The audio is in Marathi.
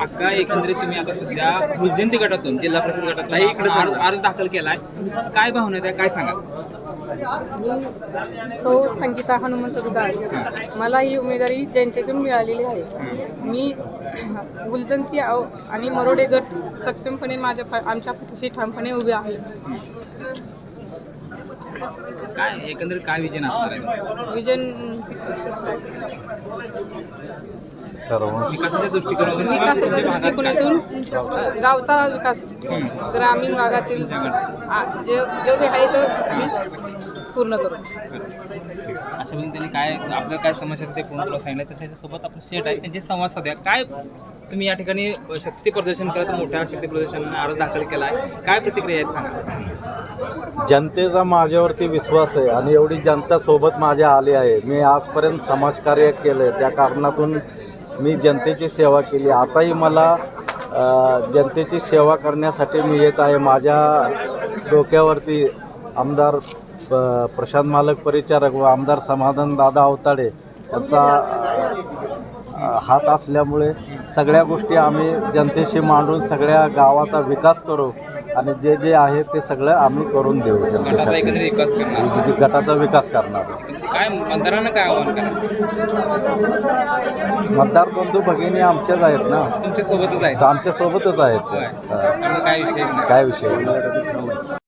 अक्का एकंदरीत तुम्ही आता सध्या भुजजयंती गटातून जिल्हा परिषद गटातून अर्ज अर्ज दाखल केलाय. काय भावना त्या काय सांगा? मी तो संगीता हनुमंत मला ही उमेदवारी जनतेतून मिळालेली आहे. मी गुलजंती आणि मरोडे गट सक्षमपणे माझ्या आमच्या पाठीशी ठामपणे उभे आहे. काय एकंदरीत काय विजन असणार आहे? विजन सर्व. विकासाच्या दृष्टिकोनातून विकासाच्या दृष्टिकोनातून गावचा विकास. ग्रामीण भागातील आ- जे जे काही आहे तो आम्ही पूर्ण करू. अशा पद्धतीने त्यांनी काय आपलं काय समस्या आहे ते पूर्ण तुला सांगितलं. तर त्याच्यासोबत आपलं शेट आहे. त्यांचे संवाद साध्या. काय तुम्ही या ठिकाणी शक्ती प्रदर्शन करत मोठ्या शक्ती प्रदर्शनाने अर्ज दाखल केला आहे काय प्रतिक्रिया आहेत सांगा. जनतेचा माझ्यावरती विश्वास आहे आणि एवढी जनता सोबत माझ्या आली आहे. मी आजपर्यंत समाजकार्य केलं त्या कारणातून मी जनतेची सेवा केली. आताही मला जनतेची सेवा करण्यासाठी मी येत आहे. माझ्या डोक्यावरती आमदार प्रशांत मालक परिचारक व आमदार समाधान दादा अवताडे यांचा हात असल्यामुळे सगळ्या गोष्टी आम्ही जनतेशी मांडून सगळ्या गावाचा विकास करू. आणि जे जे आहे ते सगळं आम्ही करून देऊ गटाचा जनतेसाठी एकंदरीत विकास करणार. जी गटाचा विकास करणार. काय मतदारांना काय आव्हान करणार? मतदार बंधू भगिनी आमच्याच आहेत ना. तुमच्या सोबतच आहेत. तर आमच्या सोबतच आहेत. त्यामुळे काय विषय? नाही काय विषय?